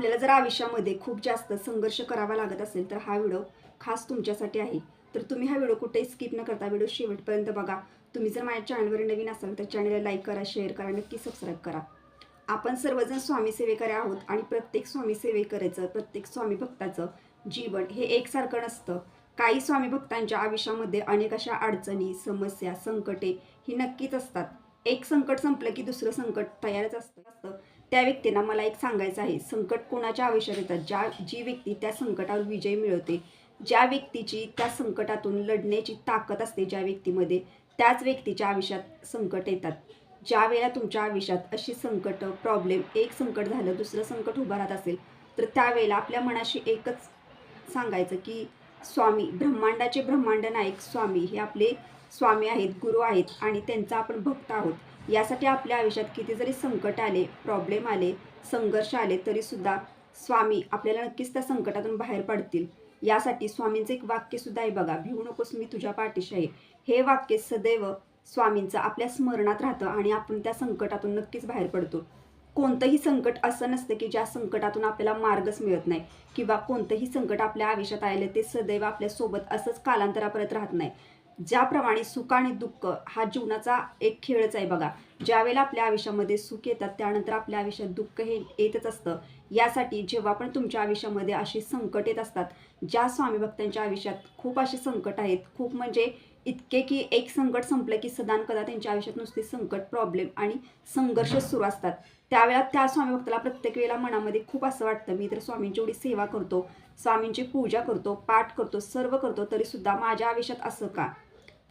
आपल्याला जर आयुष्यामध्ये खूप जास्त संघर्ष करावा लागत असेल तर हा व्हिडिओ खास तुमच्यासाठी आहे. तर तुम्ही हा व्हिडिओ कुठेही स्किप न करता व्हिडिओ शेवटपर्यंत बघा. तुम्ही जर माझ्या चॅनलवर नवीन असाल तर चॅनलला लाईक करा शेअर करा नक्की सबस्क्राईब करा. आपण सर्वजण स्वामी सेवेकरी आहोत आणि प्रत्येक स्वामी सेवेकरेचं प्रत्येक स्वामी भक्ताचं जीवन हे एकसारखं नसतं. काही स्वामी भक्तांच्या आयुष्यामध्ये अनेक अशा अडचणी समस्या संकटे ही नक्कीच असतात. एक संकट संपलं की दुसरं संकट तयारच असतं असतं. त्या व्यक्तींना मला एक सांगायचं आहे. संकट कोणाच्या आयुष्यात येतात ज्या जी व्यक्ती त्या संकटावर विजय मिळवते ज्या व्यक्तीची त्या संकटातून लढण्याची ताकद असते ज्या व्यक्तीमध्ये त्याच व्यक्तीच्या आयुष्यात संकट येतात. ज्या वेळेला तुमच्या आयुष्यात अशी संकट प्रॉब्लेम एक संकट झालं दुसरं संकट उभं राहत असेल तर त्यावेळेला आपल्या मनाशी एकच सांगायचं की स्वामी ब्रह्मांडाचे ब्रह्मांड नायक स्वामी हे आपले स्वामी आहेत गुरु आहेत आणि त्यांचा आपण भक्त आहोत. यासाठी आपल्या आयुष्यात किती जरी संकट आले प्रॉब्लेम आले संघर्ष आले तरीसुद्धा स्वामी आपल्याला नक्कीच त्या संकटातून बाहेर पडतील. यासाठी स्वामींचं एक वाक्य सुद्धा आहे बघा भिवू नकोस मी तुझ्या पाठीशी आहे. हे वाक्य सदैव स्वामींचं आपल्या स्मरणात राहतं आणि आपण त्या संकटातून नक्कीच बाहेर पडतो. कोणतंही संकट असं नसतं की ज्या संकटातून आपल्याला मार्गच मिळत नाही किंवा कोणतंही संकट आपल्या आयुष्यात आले ते सदैव आपल्यासोबत असंच कालांतरापर्यंत राहत नाही. ज्याप्रमाणे सुख आणि दुःख हा जीवनाचा एक खेळच आहे बघा. ज्यावेळेला आपल्या आयुष्यामध्ये सुख येतात त्यानंतर आपल्या आयुष्यात दुःख हे येतच असतं. यासाठी जेव्हा पण तुमच्या आयुष्यामध्ये अशी संकट येत असतात ज्या स्वामी भक्तांच्या आयुष्यात खूप असे संकट आहेत. खूप म्हणजे इतके की एक संकट संपलं की सदान कदा त्यांच्या आयुष्यात नुसते संकट प्रॉब्लेम आणि संघर्ष सुरू असतात. त्यावेळेला त्या स्वामी भक्ताला प्रत्येक वेळेला मनामध्ये खूप असं वाटतं मी तर स्वामींची एवढी सेवा करतो स्वामींची पूजा करतो पाठ करतो सर्व करतो तरीसुद्धा माझ्या आयुष्यात असं का?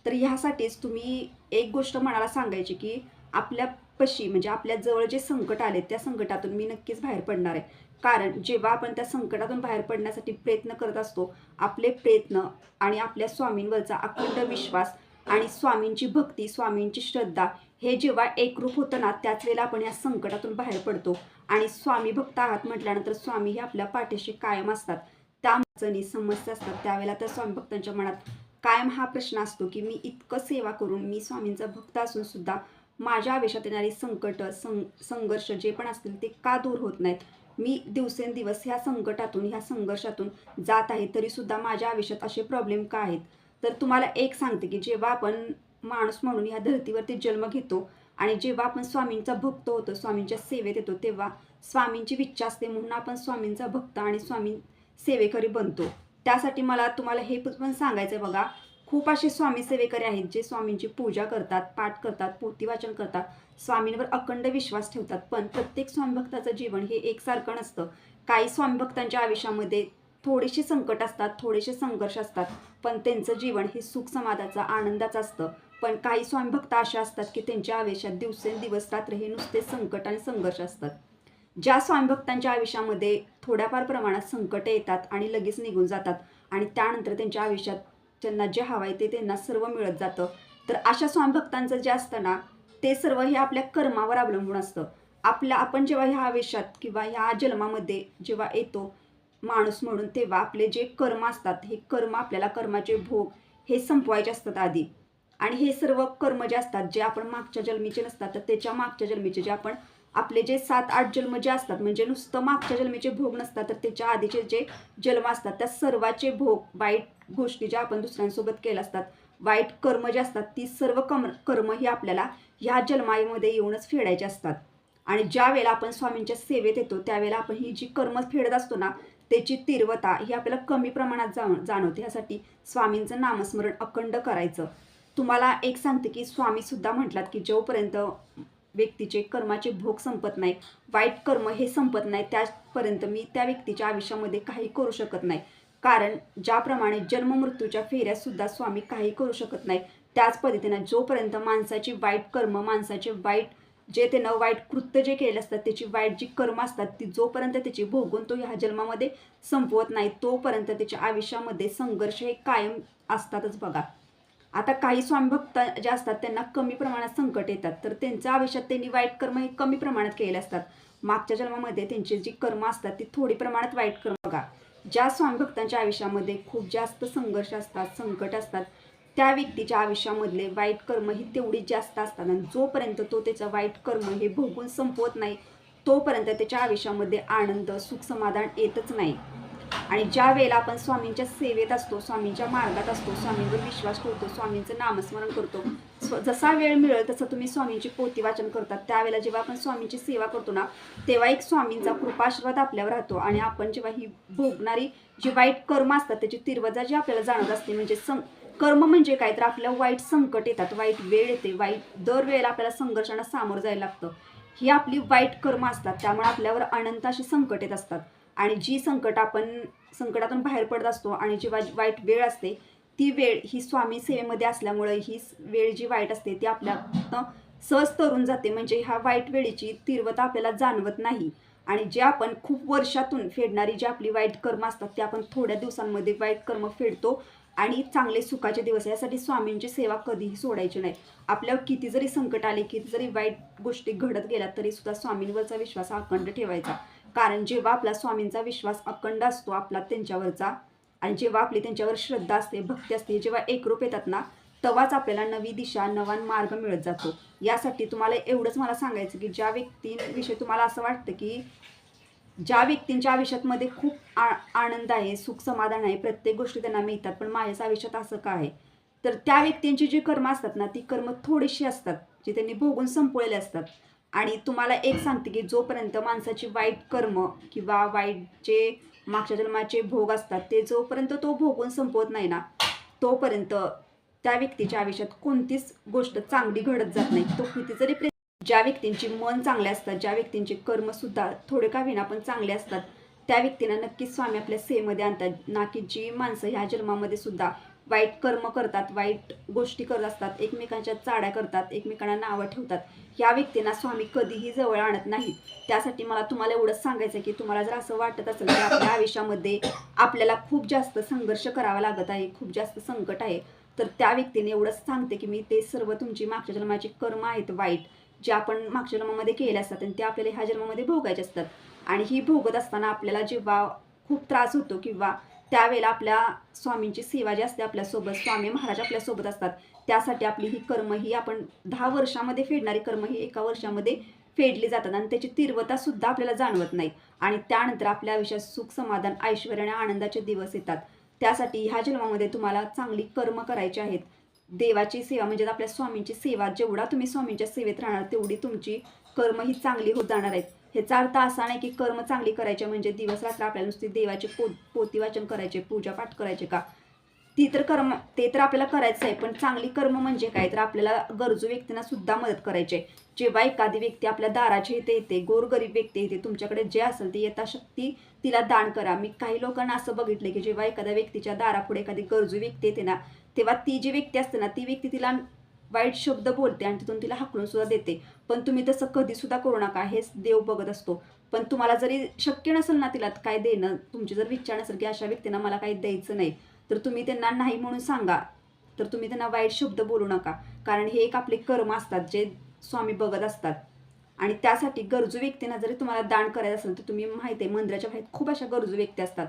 तर ह्यासाठीच तुम्ही एक गोष्ट मनाला सांगायची की आपल्या पशी म्हणजे आपल्या जवळ जे संकट आले त्या संकटातून मी नक्कीच बाहेर पडणार आहे. कारण जेव्हा आपण त्या संकटातून बाहेर पडण्यासाठी प्रयत्न करत असतो आपले प्रयत्न आणि आपल्या स्वामींवरचा अखंड विश्वास आणि स्वामींची भक्ती स्वामींची श्रद्धा हे जेव्हा एकरूप होतं ना त्याच वेळेला आपण या संकटातून बाहेर पडतो. आणि स्वामी भक्त आहात म्हटल्यानंतर स्वामी हे आपल्या पाठीशी कायम असतात. त्या अडचणी समस्या असतात त्यावेळेला त्या स्वामी भक्तांच्या मनात कायम हा प्रश्न असतो की मी इतकं सेवा करून मी स्वामींचा भक्त असून सुद्धा माझ्या आवेशात येणारी संकट सं संघर्ष जे पण असतील ते का दूर होत नाहीत? मी दिवसेंदिवस ह्या संकटातून ह्या संघर्षातून जात आहे तरीसुद्धा माझ्या आयुष्यात असे प्रॉब्लेम का आहेत? तर तुम्हाला एक सांगते की जेव्हा आपण माणूस म्हणून ह्या धर्तीवरती जन्म घेतो आणि जेव्हा आपण स्वामींचा भक्त होतो स्वामींच्या सेवेत येतो तेव्हा स्वामींची इच्छा असते म्हणून आपण स्वामींचा भक्त आणि स्वामी सेवेकरी बनतो. त्यासाठी मला तुम्हाला हे पण सांगायचं आहे बघा. खूप असे स्वामी सेवेकरी आहेत जे स्वामींची पूजा करतात पाठ करतात पोतीवाचन करतात. स्वामींवर अखंड विश्वास ठेवतात. पण प्रत्येक स्वामी भक्ताचं जीवन हे एकसारखं नसतं. काही स्वामीभक्तांच्या आयुष्यामध्ये थोडेसे संकट असतात थोडेसे संघर्ष असतात. पण त्यांचं जीवन हे सुख समाधाचं आनंदाचं असतं. पण काही स्वामीभक्त अशा असतात की त्यांच्या आयुष्यात दिवसेंदिवस रात्र हे नुसते संकट आणि संघर्ष असतात. ज्या स्वामीभक्तांच्या आयुष्यामध्ये थोड्याफार प्रमाणात संकट येतात आणि लगेच निघून जातात आणि त्यानंतर त्यांच्या आयुष्यात त्यांना जे हवं आहे ते त्यांना सर्व मिळत जातं तर अशा स्वामीभक्तांचं जे असतं ना ते सर्व हे आपल्या कर्मावर अवलंबून असतं. आपल्या आपण जेव्हा ह्या आयुष्यात किंवा ह्या जन्मामध्ये जेव्हा येतो माणूस म्हणून तेव्हा आपले जे कर्म असतात हे कर्म आपल्याला कर्माचे भोग हे संपवायचे असतात आधी. आणि हे सर्व कर्म जे असतात जे आपण मागच्या जन्मीचे नसतात तर त्याच्या मागच्या जन्मीचे जे आपण आपले जे सात आठ जन्म जे असतात म्हणजे नुसतं मागच्या जन्मेचे भोग नसतात तर त्याच्या आधीचे जे जन्म असतात त्या सर्वाचे भोग वाईट गोष्टी ज्या आपण दुसऱ्यांसोबत केल्या असतात वाईट कर्म जे असतात ती सर्व कम कर्म ही आपल्याला ह्या जन्माईमध्ये येऊनच फेडायचे असतात. आणि ज्या वेळेला आपण स्वामींच्या सेवेत येतो त्यावेळेला आपण ही जी कर्म फेडत असतो ना त्याची तीव्रता ही आपल्याला कमी प्रमाणात जाण जाणवते. ह्यासाठी स्वामींचं नामस्मरण अखंड करायचं. तुम्हाला एक सांगते की स्वामीसुद्धा म्हटलात की जोपर्यंत व्यक्तीचे कर्माचे भोग संपत नाही वाईट कर्म हे संपत नाही त्यापर्यंत मी त्या व्यक्तीच्या आयुष्यामध्ये काही करू शकत नाही. कारण ज्याप्रमाणे जन्म मृत्यूच्या फेऱ्यासुद्धा स्वामी काही करू शकत नाही त्याच पद्धतीनं जोपर्यंत माणसाची वाईट कर्म माणसाचे वाईट जे त्यानं वाईट कृत्य जे केले असतात त्याची वाईट जी कर्म असतात ती जोपर्यंत त्याची भोगून तो ह्या जन्मामध्ये संपवत नाही तोपर्यंत त्याच्या आयुष्यामध्ये संघर्ष हे कायम असतातच बघा. आता काही स्वामीभक्त जे असतात त्यांना कमी प्रमाणात संकट येतात. तर त्यांचं आयुष्यात त्यांनी वाईट कर्म हे कमी प्रमाणात केलेले असतात. मागच्या जन्मामध्ये त्यांची जी कर्म असतात ती थोडी प्रमाणात वाईट कर्म बघा. ज्या स्वामीभक्तांच्या आयुष्यामध्ये खूप जास्त संघर्ष असतात संकट असतात त्या व्यक्तीच्या आयुष्यामधले वाईट कर्म ही तेवढी जास्त असतात. आणि जोपर्यंत तो त्याचं वाईट कर्म हे भोगून संपवत नाही तोपर्यंत त्याच्या आयुष्यामध्ये आनंद सुख समाधान येतच नाही. आणि ज्या वेळेला आपण स्वामींच्या सेवेत असतो स्वामींच्या मार्गात असतो स्वामींवर विश्वास ठेवतो स्वामींचं नामस्मरण करतो स्व जसा वेळ मिळेल तसं तुम्ही स्वामींची पोती वाचन करतात. त्यावेळेला जेव्हा आपण स्वामींची सेवा करतो ना तेव्हा एक स्वामींचा कृपाशीर्वाद आपल्यावर राहतो आणि आपण जेव्हा ही भोगणारी जी वाईट कर्म असतात त्याची तीव्रता जी आपल्याला जाणत असते म्हणजे सं कर्म म्हणजे काय? तर आपल्याला वाईट संकट येतात वाईट वेळ येते वाईट दर वेळेला आपल्याला संघर्षांना सामोरं जायला लागतं. ही आपली वाईट कर्म असतात त्यामुळे आपल्यावर अनंत अशी संकट येत असतात. आणि जी संकट आपण संकटातून बाहेर पडत असतो आणि जी वा वाईट वेळ असते ती वेळ ही स्वामी सेवेमध्ये असल्यामुळे ही वेळ जी वाईट असते ती आपल्या सहज तरून जाते. म्हणजे ह्या वाईट वेळेची तीव्रता आपल्याला जाणवत नाही. आणि जे आपण खूप वर्षातून फेडणारी जी आपली वाईट कर्म असतात ते आपण थोड्या दिवसांमध्ये वाईट कर्म फेडतो आणि चांगले सुखाचे दिवस. यासाठी स्वामींची सेवा कधीही सोडायची नाही. आपल्यावर किती जरी संकट आले किती जरी वाईट गोष्टी घडत गेल्या तरी सुद्धा स्वामींवरचा विश्वास अखंड ठेवायचा. कारण जेव्हा आपला स्वामींचा विश्वास अखंड असतो आपला त्यांच्यावरचा आणि जेव्हा आपली त्यांच्यावर श्रद्धा असते भक्ती असते जेव्हा एकरूप येतात ना तेव्हाच आपल्याला नवी दिशा नवा मार्ग मिळत जातो. यासाठी तुम्हाला एवढंच मला सांगायचं की ज्या व्यक्तींविषयी तुम्हाला असं वाटतं की ज्या व्यक्तींच्या आयुष्यामध्ये खूप आ आनंद आहे सुख समाधान आहे प्रत्येक गोष्टी त्यांना मिळतात पण माझ्याच आयुष्यात असं का आहे? तर त्या व्यक्तींची जी कर्म असतात ना ती कर्म थोडीशी असतात जी त्यांनी भोगून संपवलेले असतात. आणि तुम्हाला एक सांगते की जोपर्यंत माणसाची वाईट कर्म किंवा वाईट जे मागच्या जन्माचे भोग असतात ते जोपर्यंत तो भोगून संपवत नाही ना तोपर्यंत त्या व्यक्तीच्या आयुष्यात कोणतीच गोष्ट चांगली घडत जात नाही. तो किती जरी प्रे ज्या व्यक्तींची मन चांगले असतात ज्या व्यक्तींचे कर्मसुद्धा थोडे का विना पण चांगले असतात त्या व्यक्तींना नक्कीच स्वामी आपल्या सेवेमध्ये आणतात. ना की जी माणसं ह्या जन्मामध्ये सुद्धा वाईट कर्म करतात वाईट गोष्टी करत असतात एकमेकांच्या चाड्या करतात एकमेकांना नावं ठेवतात. ह्या व्यक्तींना स्वामी कधीही जवळ आणत नाहीत. त्यासाठी मला तुम्हाला एवढंच सांगायचं आहे की तुम्हाला जर असं वाटत असेल की आपल्या आयुष्यामध्ये आपल्याला खूप जास्त संघर्ष करावा लागत आहे खूप जास्त संकट आहे. तर त्या व्यक्तीने एवढंच सांगते की मी ते सर्व तुमची मागच्या जन्माची कर्म आहेत वाईट जे आपण मागच्या जन्मामध्ये केले असतात आणि ते आपल्याला ह्या जन्मामध्ये भोगायचे असतात. आणि ही भोगत असताना आपल्याला जेव्हा खूप त्रास होतो किंवा त्यावेळेला आपल्या स्वामींची सेवा जी असते आपल्यासोबत स्वामी महाराज आपल्यासोबत असतात. त्यासाठी आपली ही कर्म ही आपण दहा वर्षामध्ये फेडणारी कर्म ही एका वर्षामध्ये फेडली जातात आणि त्याची तीव्रता सुद्धा आपल्याला जाणवत नाही. आणि त्यानंतर आपल्या आयुष्यात सुख समाधान ऐश्वर आणि आनंदाचे दिवस येतात. त्यासाठी ह्या जन्मामध्ये तुम्हाला चांगली कर्म करायची आहेत. देवाची सेवा म्हणजे आपल्या स्वामींची सेवा जेवढा तुम्ही स्वामींच्या सेवेत राहणार तेवढी तुमची कर्म ही चांगली होत जाणार आहेत. ह्याचा अर्थ असा नाही की कर्म चांगली करायचे म्हणजे दिवस रात्र आपल्याला नुसती देवाचे पो पोती वाचन करायचे पूजापाठ करायचे का? ती तर कर्म ते तर आपल्याला करायचं आहे पण चांगली कर्म म्हणजे काय? तर आपल्याला गरजू व्यक्तींना सुद्धा मदत करायची आहे. जेव्हा एखादी व्यक्ती आपल्या दाराचे इथे येते गोरगरीब व्यक्ती येते तुमच्याकडे जे असेल ते यथाशक्ती तिला दान करा. मी काही लोकांना असं बघितलं की जेव्हा एखाद्या व्यक्तीच्या दारापुढे एखादी गरजू व्यक्ती येते ना तेव्हा ती जी व्यक्ती असते ना ती व्यक्ती तिला वाईट शब्द बोलते आणि तिथून तिला हाकलून सुद्धा देते. पण तुम्ही तसं कधीसुद्धा करू नका हेच देव बघत असतो. पण तुम्हाला जरी शक्य नसेल ना तिला काय देणं तुमची जर विचार नसेल की अशा व्यक्तींना मला काही द्यायचं नाही तर तुम्ही त्यांना नाही म्हणून सांगा. तर तुम्ही त्यांना वाईट शब्द बोलू नका. कारण हे एक आपले कर्म असतात जे स्वामी बघत असतात. आणि त्यासाठी गरजू व्यक्तींना जरी तुम्हाला दान करायचं असेल तर तुम्ही माहिती आहे मंदिराच्या बाहेर खूप अशा गरजू व्यक्ती असतात.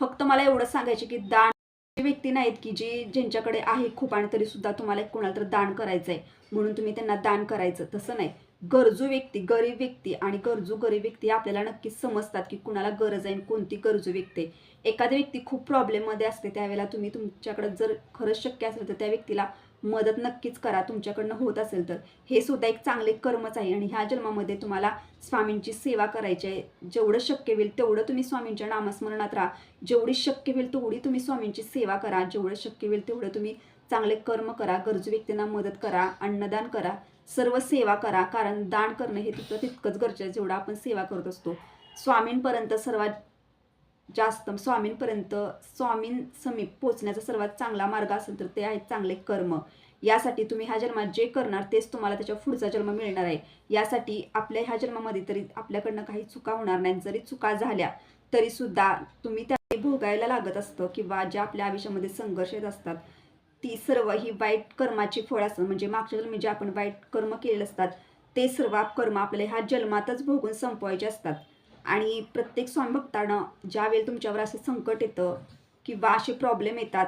फक्त मला एवढं सांगायचे की दान व्यक्ती नाहीत की जी ज्यांच्याकडे आहे खूप आणि तरी सुद्धा तुम्हाला कोणाला तर दान करायचं आहे म्हणून तुम्ही त्यांना दान करायचं. तसं नाही. गरजू व्यक्ती गरीब व्यक्ती आणि गरजू गरीब व्यक्ती आपल्याला नक्कीच समजतात की कुणाला गरज आहे आणि कोणती गरजू व्यक्ती एखादी व्यक्ती खूप प्रॉब्लेममध्ये असते त्यावेळेला तुम्ही तुमच्याकडे जर खरंच शक्य असेल तर त्या व्यक्तीला मदत नक्कीच करा तुमच्याकडनं होत असेल तर. हे सुद्धा एक चांगले कर्मच आहे आणि ह्या जन्मामध्ये तुम्हाला स्वामींची सेवा करायची आहे. जेवढं शक्य होईल तेवढं तुम्ही स्वामींच्या नामस्मरणात राहा. जेवढी शक्य होईल तेवढी तुम्ही स्वामींची सेवा करा. जेवढं शक्य होईल तेवढं तुम्ही चांगले कर्म करा गरजू व्यक्तींना मदत करा अन्नदान करा सर्व सेवा करा. कारण दान करणं हे तितकं तितकंच गरजेचं आहे जेवढं आपण सेवा करत असतो. स्वामींपर्यंत सर्वात जास्त स्वामींपर्यंत स्वामीं समीप पोचण्याचा सर्वात चांगला मार्ग असेल तर ते आहेत चांगले कर्म. यासाठी तुम्ही ह्या जन्मात जे करणार तेच तुम्हाला त्याच्या पुढचा जन्म मिळणार आहे. यासाठी आपल्या ह्या जन्मामध्ये तरी आपल्याकडनं काही चुका होणार नाहीत. जरी चुका झाल्या तरी सुद्धा तुम्ही त्या भोगायला लागत असतं किंवा ज्या आपल्या आयुष्यामध्ये संघर्ष येत असतात ती सर्व ही वाईट कर्माची फळ असतात. म्हणजे मागच्या जन्मी जे आपण वाईट कर्म केलेले असतात ते सर्व कर्म आपल्या ह्या जन्मातच भोगून संपवायचे असतात. आणि प्रत्येक स्वामी बघताना ज्यावेळेला तुमच्यावर असं संकट येतं किंवा असे प्रॉब्लेम येतात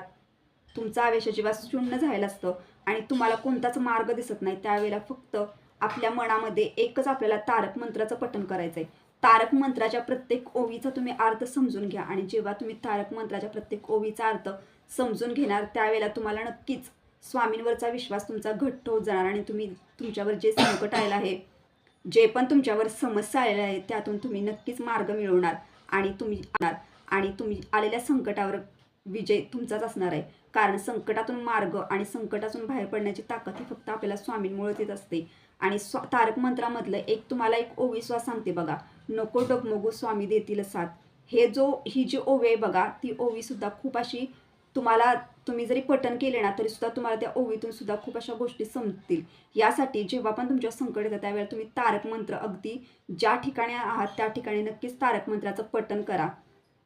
तुमचं आयुष्य जेव्हा शून्य झालेलं असतं आणि तुम्हाला कोणताच मार्ग दिसत नाही त्यावेळेला फक्त आपल्या मनामध्ये एकच आपल्याला तारक मंत्राचं पठण करायचं आहे तारक मंत्राच्या प्रत्येक ओवीचा तुम्ही अर्थ समजून घ्या आणि जेव्हा तुम्ही तारक मंत्राच्या प्रत्येक ओवीचा अर्थ समजून घेणार त्यावेळेला तुम्हाला नक्कीच स्वामींवरचा विश्वास तुमचा घट्ट होत जाणार आणि तुम्ही तुमच्यावर जे संकट आलेलं आहे जे पण तुमच्यावर समस्या आलेल्या आहेत त्यातून तुम्ही नक्कीच मार्ग मिळवणार आणि तुम्ही येणार आणि तुम्ही आलेल्या संकटावर विजय तुमचाच असणार आहे. कारण संकटातून मार्ग आणि संकटातून बाहेर पडण्याची ताकद ही फक्त आपल्याला स्वामींमुळेच येत असते. आणि स्व तारक मंत्रामधलं एक तुम्हाला एक ओविश्वास सांगते बघा. नको डगमगू स्वामी देतील साथ. हे जो ही जी ओवी आहे बघा ती ओवीसुद्धा खूप अशी तुम्हाला तुम्ही जरी पठन केले ना तरी सुद्धा तुम्हाला त्या ओवीतून सुद्धा खूप अशा गोष्टी समजतील. यासाठी जेव्हा पण तुमच्या संकट येतं त्यावेळेला तुम्ही तारक मंत्र अगदी ज्या ठिकाणी आहात त्या ठिकाणी नक्कीच तारक मंत्राचं पठन करा.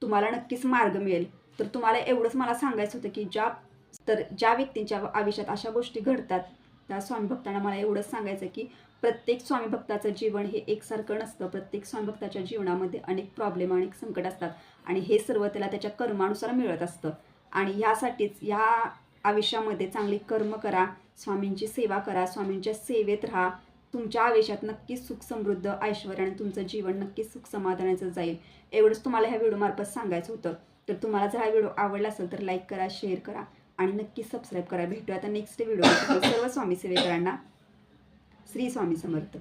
तुम्हाला नक्कीच मार्ग मिळेल. तर तुम्हाला एवढंच मला सांगायचं होतं की ज्या तर ज्या व्यक्तींच्या आयुष्यात अशा गोष्टी घडतात त्या स्वामी भक्तांना मला एवढंच सांगायचं की प्रत्येक स्वामी भक्ताचं जीवन हे एकसारखं नसतं. प्रत्येक स्वामी भक्ताच्या जीवनामध्ये अनेक प्रॉब्लेम अनेक संकट असतात. आणि हे सर्व त्याला त्याच्या कर्मानुसार मिळत असतं. आणि ह्यासाठीच ह्या आयुष्यामध्ये चांगली कर्म करा स्वामींची सेवा करा स्वामींच्या सेवेत राहा. तुमच्या आयुष्यात नक्कीच सुख समृद्ध ऐश्वर आणि तुमचं जीवन नक्कीच सुख समाधानाचं जाईल. एवढंच तुम्हाला ह्या व्हिडिओमार्फत सांगायचं होतं. तर तुम्हाला जर हा व्हिडिओ आवडला असेल तर लाईक करा शेअर करा आणि नक्की सबस्क्राईब करा. भेटूया आता नेक्स्ट व्हिडिओ सर्व स्वामी सेवेकरांना. श्री स्वामी समर्थ.